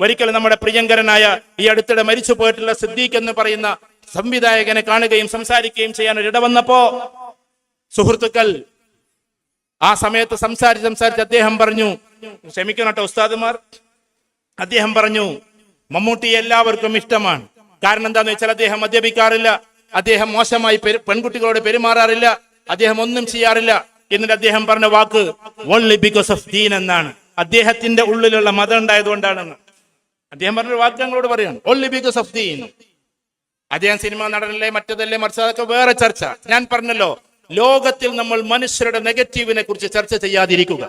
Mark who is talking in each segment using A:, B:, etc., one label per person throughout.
A: ഒരിക്കൽ നമ്മുടെ പ്രിയങ്കരനായ ഈ അടുത്തിടെ മരിച്ചു പോയിട്ടുള്ള സിദ്ദീഖ് എന്ന് പറയുന്ന സംവിധായകനെ കാണുകയും സംസാരിക്കുകയും ചെയ്യാൻ ഒരിട വന്നപ്പോ സുഹൃത്തുക്കൾ ആ സമയത്ത് സംസാരിച്ച് സംസാരിച്ച് അദ്ദേഹം പറഞ്ഞു ക്ഷമിക്കണം കേട്ടോ ഉസ്താദുമാർ. അദ്ദേഹം പറഞ്ഞു മമ്മൂട്ടി എല്ലാവർക്കും ഇഷ്ടമാണ്. കാരണം എന്താന്ന് വെച്ചാൽ അദ്ദേഹം മദ്യപിക്കാറില്ല. അദ്ദേഹം മോശമായി പെൺകുട്ടികളോട് പെരുമാറാറില്ല. അദ്ദേഹം ഒന്നും ചെയ്യാറില്ല. എന്നിട്ട് അദ്ദേഹം പറഞ്ഞ വാക്ക് ഓൺലി ബിക്കോസ് ഓഫ് ദീൻ എന്നാണ്. അദ്ദേഹത്തിന്റെ ഉള്ളിലുള്ള മതം ഉണ്ടായതുകൊണ്ടാണെന്ന്. അദ്ദേഹം പറഞ്ഞൊരു വാക്ക് ഞങ്ങളോട് പറയാണ്. ഓൺലി ബിക്കോസ് ഓഫ് ദീൻ അദ്ദേഹം സിനിമ നടനല്ലേ മറ്റതല്ലേ മറിച്ച് അതൊക്കെ വേറെ ചർച്ച. ഞാൻ പറഞ്ഞല്ലോ ലോകത്തിൽ നമ്മൾ മനുഷ്യരുടെ നെഗറ്റീവിനെ കുറിച്ച് ചർച്ച ചെയ്യാതിരിക്കുക.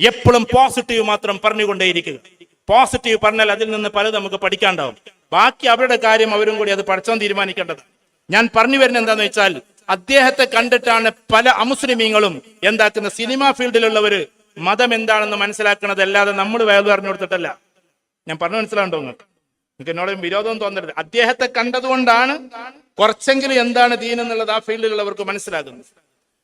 A: എപ്പോഴും പോസിറ്റീവ് മാത്രം പറഞ്ഞുകൊണ്ടേയിരിക്കുക. പോസിറ്റീവ് പറഞ്ഞാൽ അതിൽ നിന്ന് പലത് നമുക്ക് പഠിക്കാണ്ടാവും. ബാക്കി അവരുടെ കാര്യം അവരും കൂടി അത് പഠിച്ചാൻ തീരുമാനിക്കേണ്ടത്. ഞാൻ പറഞ്ഞു വരുന്ന എന്താന്ന് വെച്ചാൽ അദ്ദേഹത്തെ കണ്ടിട്ടാണ് പല അമുസ്ലിമീങ്ങളും എന്താക്കുന്ന സിനിമാ ഫീൽഡിലുള്ളവര് മതം എന്താണെന്ന് മനസ്സിലാക്കുന്നത് അല്ലാതെ നമ്മൾ വേദ പറഞ്ഞു കൊടുത്തിട്ടല്ല. ഞാൻ പറഞ്ഞു മനസ്സിലാണ്ടോ നിങ്ങൾക്ക്? നിങ്ങൾക്ക് എന്നോട് വിരോധം തോന്നരുത്. അദ്ദേഹത്തെ കണ്ടതുകൊണ്ടാണ് കുറച്ചെങ്കിലും എന്താണ് ദീൻ എന്നുള്ളത് ആ ഫീൽഡിലുള്ളവർക്ക് മനസ്സിലാകുന്നത്.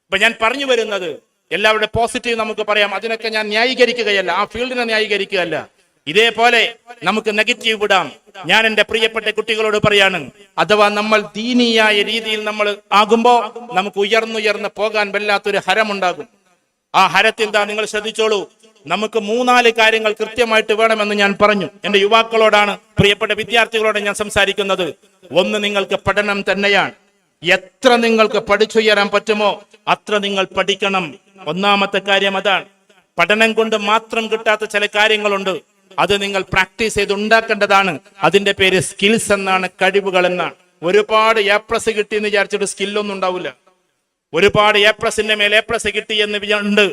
A: ഇപ്പൊ ഞാൻ പറഞ്ഞു വരുന്നത് എല്ലാവരുടെ പോസിറ്റീവ് നമുക്ക് പറയാം. അതിനൊക്കെ ഞാൻ ന്യായീകരിക്കുകയല്ല. ആ ഫീൽഡിനെ ന്യായീകരിക്കുകയല്ല. ഇതേപോലെ നമുക്ക് നെഗറ്റീവ് വിടാം. ഞാൻ എന്റെ പ്രിയപ്പെട്ട കുട്ടികളോട് പറയാണ് അഥവാ നമ്മൾ ദീനീയായ രീതിയിൽ നമ്മൾ ആകുമ്പോ നമുക്ക് ഉയർന്നുയർന്ന് പോകാൻ വല്ലാത്തൊരു ഹരമുണ്ടാകും. ആ ഹരത്തിൽ എന്താ? നിങ്ങൾ ശ്രദ്ധിച്ചോളൂ. നമുക്ക് മൂന്നാൽ കാര്യങ്ങൾ കൃത്യമായിട്ട് വേണമെന്ന് ഞാൻ പറഞ്ഞു. എന്റെ യുവാക്കളോടാണ് പ്രിയപ്പെട്ട വിദ്യാർത്ഥികളോട് ഞാൻ സംസാരിക്കുന്നത്. ഒന്ന് നിങ്ങൾക്ക് പഠനം തന്നെയാണ്. എത്ര നിങ്ങൾക്ക് പഠിച്ചുയരാൻ പറ്റുമോ അത്ര നിങ്ങൾ പഠിക്കണം. ഒന്നാമത്തെ കാര്യം അതാണ്. പഠനം കൊണ്ട് മാത്രം കിട്ടാത്ത ചില കാര്യങ്ങളുണ്ട്. അത് നിങ്ങൾ പ്രാക്ടീസ് ചെയ്ത് ഉണ്ടാക്കേണ്ടതാണ്. അതിന്റെ പേര് സ്കിൽസ് എന്നാണ് കഴിവുകൾ എന്നാണ്. ഒരുപാട് എ പ്ലസ് കിട്ടി എന്ന് വിചാരിച്ചിട്ട് സ്കില്ലൊന്നും ഉണ്ടാവില്ല. ഒരുപാട് എ പ്ലസിന്റെ മേൽ എ പ്ലസ് കിട്ടി എന്ന് ഉണ്ട്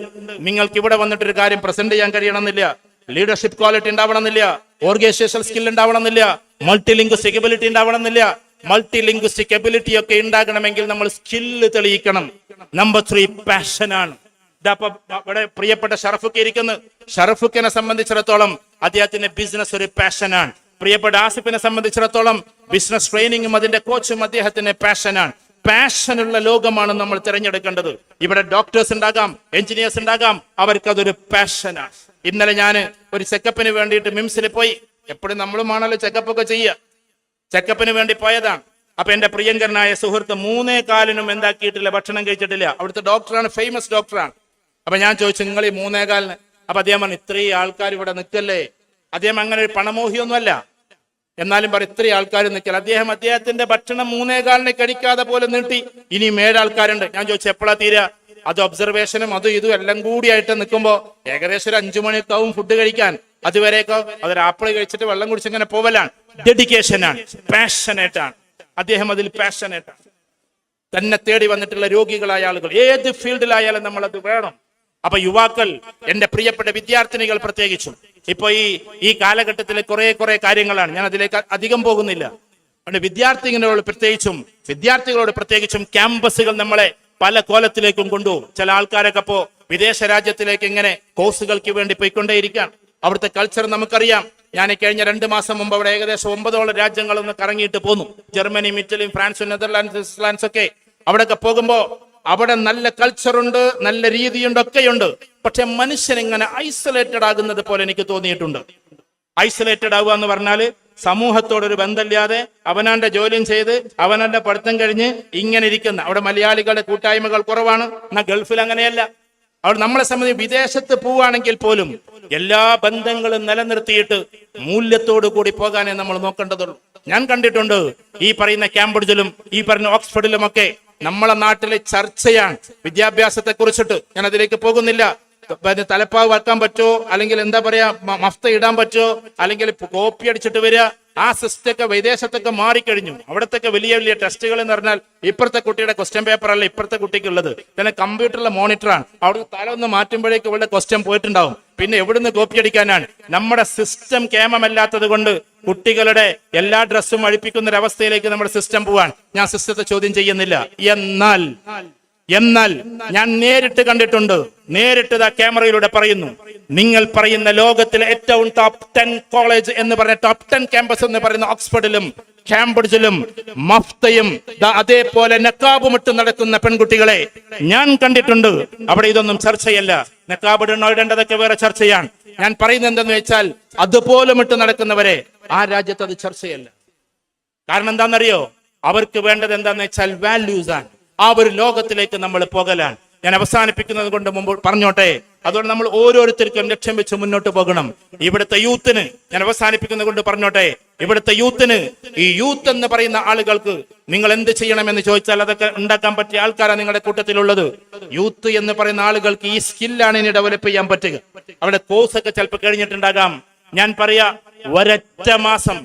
A: നിങ്ങൾക്ക് ഇവിടെ വന്നിട്ട് ഒരു കാര്യം പ്രസന്റ് ചെയ്യാൻ കഴിയണമെന്നില്ല. ലീഡർഷിപ്പ് ക്വാളിറ്റി ഉണ്ടാവണമെന്നില്ല. ഓർഗനൈസേഷൻ സ്കിൽ ഉണ്ടാവണമെന്നില്ല. മൾട്ടി ലിംഗ്വിസ്റ്റിക് എബിലിറ്റി ഉണ്ടാവണമെന്നില്ല. മൾട്ടി ലിംഗ്വിസ്റ്റിക് എബിലിറ്റി ഒക്കെ ഉണ്ടാകണമെങ്കിൽ നമ്മൾ സ്കില്ല് തെളിയിക്കണം. നമ്പർ ത്രീ പാഷൻ ആണ്. ഇവിടെ പ്രിയപ്പെട്ട ഷറഫുക്ക് ഇരിക്കുന്നു. ഷറഫുക്കിനെ സംബന്ധിച്ചിടത്തോളം അദ്ദേഹത്തിന്റെ ബിസിനസ് ഒരു പാഷനാണ് പ്രിയപ്പെട്ട ആസിഫിനെ സംബന്ധിച്ചിടത്തോളം ബിസിനസ് ട്രെയിനിങ്ങും അതിന്റെ കോച്ചും അദ്ദേഹത്തിന്റെ പാഷനാണ് പാഷനുള്ള ലോകമാണ് നമ്മൾ തിരഞ്ഞെടുക്കേണ്ടത്. ഇവിടെ ഡോക്ടേഴ്സ് ഉണ്ടാകാം എഞ്ചിനീയേഴ്സ് ഉണ്ടാകാം അവർക്ക് അതൊരു പാഷനാണ് ഇന്നലെ ഞാൻ ഒരു ചെക്കപ്പിന് വേണ്ടിയിട്ട് മിംസിൽ പോയി. എപ്പോഴും നമ്മളുമാണല്ലോ ചെക്കപ്പ് ഒക്കെ ചെയ്യുക. ചെക്കപ്പിന് വേണ്ടി പോയതാണ്. അപ്പൊ എന്റെ പ്രിയങ്കരനായ സുഹൃത്ത് മൂന്നേ കാലിനും എന്താക്കിയിട്ടില്ല ഭക്ഷണം കഴിച്ചിട്ടില്ല. അവിടുത്തെ ഡോക്ടറാണ് ഫേമസ് ഡോക്ടറാണ് അപ്പൊ ഞാൻ ചോദിച്ചു നിങ്ങൾ ഈ മൂന്നേ കാലിന്? അപ്പൊ അദ്ദേഹം പറഞ്ഞു ഇത്രയും ആൾക്കാർ ഇവിടെ നിൽക്കല്ലേ? അദ്ദേഹം അങ്ങനെ ഒരു പണമോഹിയൊന്നുമല്ല. എന്നാലും പറ ഇത്രയും ആൾക്കാർ നിൽക്കൽ അദ്ദേഹം അദ്ദേഹത്തിന്റെ ഭക്ഷണം മൂന്നേ കാലിനെ കഴിക്കാതെ പോലെ നീട്ടി. ഇനിയും ഏഴാൾക്കാരുണ്ട്. ഞാൻ ചോദിച്ചു എപ്പോഴാ തീരാ? അത് ഒബ്സർവേഷനും അതും ഇതും എല്ലാം കൂടിയായിട്ട് നിൽക്കുമ്പോൾ ഏകദേശം ഒരു അഞ്ചു മണിക്കാവും ഫുഡ് കഴിക്കാൻ. അതുവരെയൊക്കെ അതൊരു ആപ്പിൾ കഴിച്ചിട്ട് വെള്ളം കുടിച്ച് ഇങ്ങനെ പോവലാണ്. പാഷനേറ്റ് ആണ്. അദ്ദേഹം അതിൽ പാഷനേറ്റ് ആണ്. തന്നെ തേടി വന്നിട്ടുള്ള രോഗികളായ ആളുകൾ. ഏത് ഫീൽഡിലായാലും നമ്മൾ അത് വേണം. അപ്പൊ യുവാക്കൾ എന്റെ പ്രിയപ്പെട്ട വിദ്യാർത്ഥിനികൾ പ്രത്യേകിച്ചും. ഇപ്പൊ ഈ ഈ കാലഘട്ടത്തിലെ കുറെ കുറെ കാര്യങ്ങളാണ്. ഞാൻ അതിലേക്ക് അധികം പോകുന്നില്ല. അതുകൊണ്ട് വിദ്യാർത്ഥികളോട് പ്രത്യേകിച്ചും വിദ്യാർത്ഥികളോട് പ്രത്യേകിച്ചും ക്യാമ്പസുകൾ നമ്മളെ പല കോലത്തിലേക്കും കൊണ്ടുപോകും. ചില ആൾക്കാരൊക്കെ ഇപ്പോ വിദേശ രാജ്യത്തിലേക്ക് ഇങ്ങനെ കോഴ്സുകൾക്ക് വേണ്ടി പോയിക്കൊണ്ടേയിരിക്കാം അവിടുത്തെ കൾച്ചർ നമുക്കറിയാം. ഞാൻ കഴിഞ്ഞ രണ്ട് മാസം മുമ്പ് അവിടെ ഏകദേശം ഒമ്പതോളം രാജ്യങ്ങളൊന്ന് കറങ്ങിയിട്ട് പോന്നു. ജർമ്മനിയും ഇറ്റലിയും ഫ്രാൻസും നെതർലാൻഡ്സ് ഒക്കെ അവിടെയൊക്കെ പോകുമ്പോ അവിടെ നല്ല കൾച്ചറുണ്ട് നല്ല രീതിയുണ്ട് ഒക്കെയുണ്ട്. പക്ഷെ മനുഷ്യൻ ഇങ്ങനെ ഐസൊലേറ്റഡ് ആകുന്നത് പോലെ എനിക്ക് തോന്നിയിട്ടുണ്ട്. ഐസൊലേറ്റഡ് ആവുക എന്ന് പറഞ്ഞാൽ സമൂഹത്തോടൊരു ബന്ധമില്ലാതെ അവനാന്റെ ജോലിയും ചെയ്ത് അവനാന്റെ പഠിത്തം കഴിഞ്ഞ് ഇങ്ങനെ ഇരിക്കുന്ന അവിടെ മലയാളികളുടെ കൂട്ടായ്മകൾ കുറവാണ് എന്നാ ഗൾഫിൽ അങ്ങനെയല്ല. അവിടെ നമ്മളെ സംബന്ധിച്ച് വിദേശത്ത് പോവുകയാണെങ്കിൽ പോലും എല്ലാ ബന്ധങ്ങളും നിലനിർത്തിയിട്ട് മൂല്യത്തോടു കൂടി പോകാനേ നമ്മൾ നോക്കേണ്ടതുള്ളൂ. ഞാൻ കണ്ടിട്ടുണ്ട് ഈ പറയുന്ന കാംബ്രിഡ്ജിലും ഈ പറയുന്ന ഓക്സ്ഫോർഡിലും ഒക്കെ നമ്മളെ നാട്ടിലെ ചർച്ചയാണ്. വിദ്യാഭ്യാസത്തെ കുറിച്ചിട്ട് ഞാൻ അതിലേക്ക് പോകുന്നില്ല. തലപ്പാവ് വെക്കാൻ പറ്റുമോ അല്ലെങ്കിൽ എന്താ പറയാ മഫ്ത ഇടാൻ പറ്റുമോ അല്ലെങ്കിൽ കോപ്പി അടിച്ചിട്ട് വരിക? ആ സിസ്റ്റൊക്കെ വിദേശത്തൊക്കെ മാറിക്കഴിഞ്ഞു. അവിടത്തൊക്കെ വലിയ വലിയ ടെസ്റ്റുകൾ എന്ന് പറഞ്ഞാൽ ഇപ്പുറത്തെ കുട്ടിയുടെ ക്വസ്റ്റ്യൻ പേപ്പർ അല്ല ഇപ്പുറത്തെ കുട്ടിക്കുള്ളത്. പിന്നെ കമ്പ്യൂട്ടറിലെ മോണിറ്ററാണ് അവിടെ തല ഒന്ന് മാറ്റുമ്പോഴേക്ക് ഇവിടെ ക്വസ്റ്റ്യൻ പോയിട്ടുണ്ടാവും. പിന്നെ എവിടുന്ന് കോപ്പി അടിക്കാനാണ്? നമ്മുടെ സിസ്റ്റം കേമമല്ലാത്തത് കൊണ്ട് കുട്ടികളുടെ എല്ലാ ഡ്രസ്സും അഴിപ്പിക്കുന്ന അവസ്ഥയിലേക്ക് നമ്മുടെ സിസ്റ്റം പോവാൻ ഞാൻ സിസ്റ്റത്തെ ചോദ്യം ചെയ്യുന്നില്ല. എന്നാൽ എന്നാൽ ഞാൻ നേരിട്ട് കണ്ടിട്ടുണ്ട്. നേരിട്ട് ആ ക്യാമറയിലൂടെ പറയുന്നു. നിങ്ങൾ പറയുന്ന ലോകത്തിലെ ഏറ്റവും ടോപ്പ് ടെൻ കോളേജ് എന്ന് പറഞ്ഞ ടോപ്പ് ടെൻ ക്യാമ്പസ് എന്ന് പറയുന്ന ഓക്സ്ഫോർഡിലും കാംബ്രിഡ്ജിലും മഫ്തയും അതേപോലെ നക്കാബുമിട്ട് നടക്കുന്ന പെൺകുട്ടികളെ ഞാൻ കണ്ടിട്ടുണ്ട്. അവിടെ ഇതൊന്നും ചർച്ചയല്ല. നക്കാബ് ഇടണോ ഇടേണ്ടതൊക്കെ വേറെ ചർച്ചയാണ്. ഞാൻ പറയുന്നത് എന്തെന്ന് വെച്ചാൽ അതുപോലും ഇട്ട് നടക്കുന്നവരെ ആ രാജ്യത്ത് അത് ചർച്ചയല്ല. കാരണം എന്താണെന്നറിയോ? അവർക്ക് വേണ്ടത് എന്താന്ന് വെച്ചാൽ വാല്യൂസ് ആണ്. ആ ഒരു ലോകത്തിലേക്ക് നമ്മൾ പോകലാണ്. ഞാൻ അവസാനിപ്പിക്കുന്നത് കൊണ്ട് മുമ്പ് പറഞ്ഞോട്ടെ? അതുകൊണ്ട് നമ്മൾ ഓരോരുത്തർക്കും ലക്ഷ്യം വെച്ച് മുന്നോട്ട് പോകണം. ഇവിടുത്തെ യൂത്തിന് ഞാൻ അവസാനിപ്പിക്കുന്നത് കൊണ്ട് പറഞ്ഞോട്ടെ. ഇവിടുത്തെ യൂത്തിന് ഈ യൂത്ത് എന്ന് പറയുന്ന ആളുകൾക്ക് നിങ്ങൾ എന്ത് ചെയ്യണമെന്ന് ചോദിച്ചാൽ അതൊക്കെ ഉണ്ടാക്കാൻ പറ്റിയ ആൾക്കാരാണ് നിങ്ങളുടെ കൂട്ടത്തിലുള്ളത്. യൂത്ത് എന്ന് പറയുന്ന ആളുകൾക്ക് ഈ സ്കില്ലാണ് ഇനി ഡെവലപ്പ് ചെയ്യാൻ പറ്റുക. അവിടെ കോഴ്സ് ഒക്കെ ചിലപ്പോൾ കഴിഞ്ഞിട്ടുണ്ടാകാം. ഞാൻ പറയാ ഒരൊറ്റ മാസം.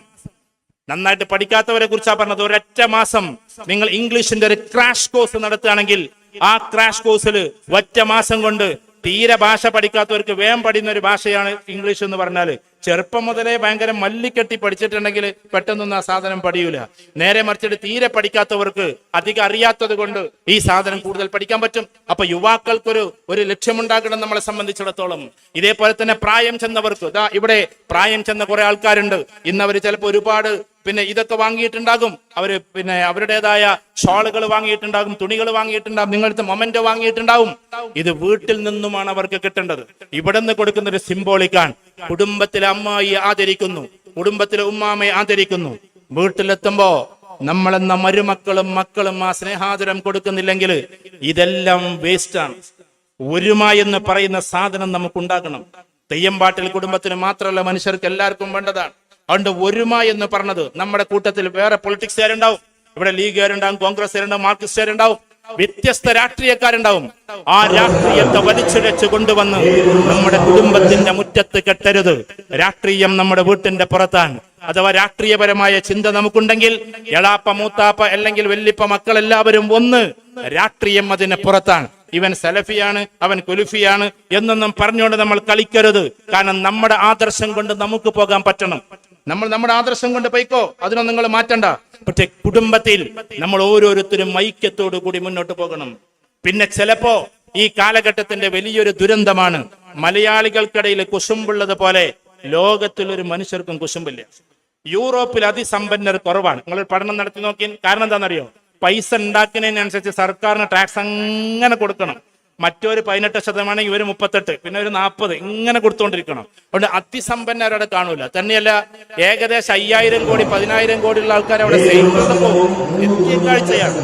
A: നന്നായിട്ട് പഠിക്കാത്തവരെ കുറിച്ചാണ് പറഞ്ഞത് ഒരൊറ്റ മാസം നിങ്ങൾ ഇംഗ്ലീഷിന്റെ ഒരു ക്രാഷ് കോഴ്സ് നടത്തുകയാണെങ്കിൽ ആ ക്രാഷ് കോഴ്സിൽ ഒറ്റ മാസം കൊണ്ട് തീരെ ഭാഷ പഠിക്കാത്തവർക്ക് വേം പഠിക്കുന്ന ഒരു ഭാഷയാണ് ഇംഗ്ലീഷ് എന്ന് പറഞ്ഞാൽ ചെറുപ്പം മുതലേ ഭയങ്കര മല്ലിക്കെട്ടി പഠിച്ചിട്ടുണ്ടെങ്കിൽ പെട്ടെന്നൊന്നും ആ സാധനം പഠിയൂല. നേരെ മറിച്ചിട്ട് തീരെ പഠിക്കാത്തവർക്ക് അധികം അറിയാത്തത് കൊണ്ട് ഈ സാധനം കൂടുതൽ പഠിക്കാൻ പറ്റും. അപ്പൊ യുവാക്കൾക്കൊരു ഒരു ലക്ഷ്യമുണ്ടാക്കണം നമ്മളെ സംബന്ധിച്ചിടത്തോളം. ഇതേപോലെ തന്നെ പ്രായം ചെന്നവർക്ക് ഇവിടെ പ്രായം ചെന്ന കുറെ ആൾക്കാരുണ്ട്. ഇന്ന് അവർ ചിലപ്പോൾ ഒരുപാട് പിന്നെ ഇതൊക്കെ വാങ്ങിയിട്ടുണ്ടാകും. അവർ പിന്നെ അവരുടേതായ ഷോളുകൾ വാങ്ങിയിട്ടുണ്ടാകും തുണികൾ വാങ്ങിയിട്ടുണ്ടാകും നിങ്ങളുടെ മൊമെന്റ് വാങ്ങിയിട്ടുണ്ടാവും ഇത് വീട്ടിൽ നിന്നുമാണ് അവർക്ക് കിട്ടേണ്ടത്. ഇവിടെ നിന്ന് കൊടുക്കുന്ന ഒരു സിംബോളിക്കാണ് കുടുംബത്തിലെ അമ്മായി ആദരിക്കുന്നു. കുടുംബത്തിലെ ഉമ്മാമയെ ആദരിക്കുന്നു. വീട്ടിലെത്തുമ്പോ നമ്മളെന്ന മരുമക്കളും മക്കളും ആ സ്നേഹാദരം കൊടുക്കുന്നില്ലെങ്കിൽ ഇതെല്ലാം വേസ്റ്റാണ് ഒരുമ എന്ന് പറയുന്ന സാധനം നമുക്ക് ഉണ്ടാക്കണം തെയ്യമ്പാട്ടിൽ കുടുംബത്തിന് മാത്രമല്ല മനുഷ്യർക്ക് എല്ലാവർക്കും വേണ്ടതാണ്. അതുകൊണ്ട് ഒരുമ എന്ന് പറഞ്ഞത് നമ്മുടെ കൂട്ടത്തിൽ വേറെ പൊളിറ്റിക്സുകാരുണ്ടാവും ഇവിടെ ലീഗുകാരുണ്ടാവും കോൺഗ്രസ്സുകാരുണ്ടാവും മാർക്സിസ്റ്റുകാരുണ്ടാവും വ്യത്യസ്ത രാഷ്ട്രീയക്കാരുണ്ടാവും. ആ രാഷ്ട്രീയത്തെ വലിച്ചിഴച്ചു കൊണ്ടുവന്ന് നമ്മുടെ കുടുംബത്തിന്റെ മുറ്റത്ത് കെട്ടരുത്. രാഷ്ട്രീയം നമ്മുടെ വീട്ടിന്റെ പുറത്താണ്. അഥവാ രാഷ്ട്രീയപരമായ ചിന്ത നമുക്കുണ്ടെങ്കിൽ എളാപ്പ മൂത്താപ്പ അല്ലെങ്കിൽ വല്ലിപ്പ മക്കൾ എല്ലാവരും ഒന്ന് രാഷ്ട്രീയം അതിന് പുറത്താണ്. ഇവൻ സലഫിയാണ് അവൻ കുലുഫിയാണ് എന്നൊന്നും പറഞ്ഞുകൊണ്ട് നമ്മൾ കളിക്കരുത്. കാരണം നമ്മുടെ ആദർശം കൊണ്ട് നമുക്ക് പോകാൻ പറ്റണം. നമ്മൾ നമ്മുടെ ആദർശം കൊണ്ട് പോയിക്കോ. അതിനൊന്നും നിങ്ങൾ മാറ്റണ്ട. പക്ഷെ കുടുംബത്തിൽ നമ്മൾ ഓരോരുത്തരും ഐക്യത്തോടു കൂടി മുന്നോട്ട് പോകണം. പിന്നെ ചിലപ്പോ ഈ കാലഘട്ടത്തിന്റെ വലിയൊരു ദുരന്തമാണ്. മലയാളികൾക്കിടയിൽ കുശുമ്പുള്ളത് പോലെ ലോകത്തിലൊരു മനുഷ്യർക്കും കുശുമ്പില്ല. യൂറോപ്പിൽ അതിസമ്പന്നർ കുറവാണ്. നിങ്ങൾ പഠനം നടത്തി നോക്കി കാരണം എന്താണെന്നറിയോ? പൈസ ഉണ്ടാക്കുന്നതിനനുസരിച്ച് സർക്കാരിന് ടാക്സ് അങ്ങനെ കൊടുക്കണം. മറ്റൊരു പതിനെട്ട് ശതമാനം ഇവർ മുപ്പത്തെട്ട് പിന്നെ ഒരു നാൽപ്പത് ഇങ്ങനെ കൊടുത്തുകൊണ്ടിരിക്കണം അതുകൊണ്ട് അതിസമ്പന്നരവിടെ കാണൂല. തന്നെയല്ല ഏകദേശം അയ്യായിരം കോടി പതിനായിരം കോടിയുള്ള ആൾക്കാർ അവിടെ സെയിം കാഴ്ചയാണ്.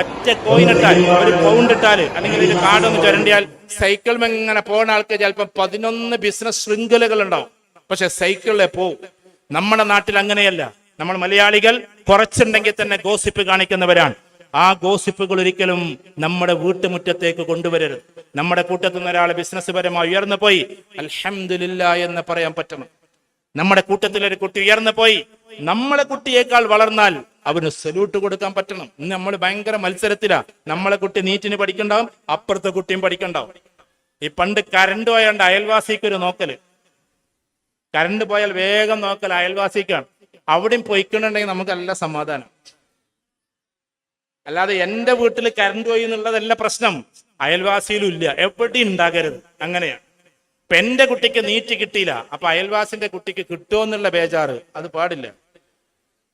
A: ഒറ്റ കോയിൻ ഇട്ടാൽ ഒരു പൗണ്ട് ഇട്ടാൽ അല്ലെങ്കിൽ ഒരു കാർഡൊന്ന് ചുരണ്ടിയാൽ സൈക്കിൾ ഇങ്ങനെ പോകുന്ന ആൾക്ക് ചിലപ്പോൾ പതിനൊന്ന് ബിസിനസ് ശൃംഖലകൾ ഉണ്ടാവും. പക്ഷെ സൈക്കിളിലെ പോവും. നമ്മുടെ നാട്ടിൽ അങ്ങനെയല്ല. നമ്മൾ മലയാളികൾ കുറച്ചുണ്ടെങ്കിൽ തന്നെ ഗോസിപ്പ് കാണിക്കുന്നവരാണ്. ആ ഗോസിപ്പുകൾ ഒരിക്കലും നമ്മുടെ വീട്ടുമുറ്റത്തേക്ക് കൊണ്ടുവരരുത്. നമ്മുടെ കൂട്ടത്തിൽ നിന്ന് ഒരാൾ ബിസിനസ് പരമായി ഉയർന്നു പോയി അൽഹമില്ല എന്ന് പറയാൻ പറ്റണം. നമ്മുടെ കൂട്ടത്തിൽ ഒരു കുട്ടി ഉയർന്നു പോയി നമ്മളെ കുട്ടിയേക്കാൾ വളർന്നാൽ അവന് സല്യൂട്ട് കൊടുക്കാൻ പറ്റണം. ഇന്ന് നമ്മൾ ഭയങ്കര മത്സരത്തിലാ. നമ്മളെ കുട്ടി നീറ്റിന് പഠിക്കണ്ടാവും അപ്പുറത്തെ കുട്ടിയും പഠിക്കണ്ടാവും. ഈ പണ്ട് കരണ്ട് പോയാണ്ട് അയൽവാസിക്ക് ഒരു നോക്കൽ. കരണ്ട് പോയാൽ വേഗം നോക്കൽ അയൽവാസിക്കാണ്. അവിടെയും പൊയ്ക്കണുണ്ടെങ്കിൽ നമുക്ക് നല്ല സമാധാനം. അല്ലാതെ എന്റെ വീട്ടിൽ കരണ്ട് പോയി എന്നുള്ളതല്ല പ്രശ്നം. അയൽവാസിയിലും ഇല്ല. എവിടെയും ഉണ്ടാകരുത്. അങ്ങനെയാണ് ഇപ്പൊ എന്റെ കുട്ടിക്ക് നീറ്റ് കിട്ടിയില്ല. അപ്പൊ അയൽവാസിന്റെ കുട്ടിക്ക് കിട്ടുമോ എന്നുള്ള ബേജാറ്. അത് പാടില്ല.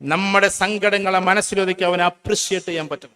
A: നമ്മുടെ സങ്കടങ്ങളെ മനസ്സിലൊതുക്കി അവനെ അപ്രിഷിയേറ്റ് ചെയ്യാൻ പറ്റും.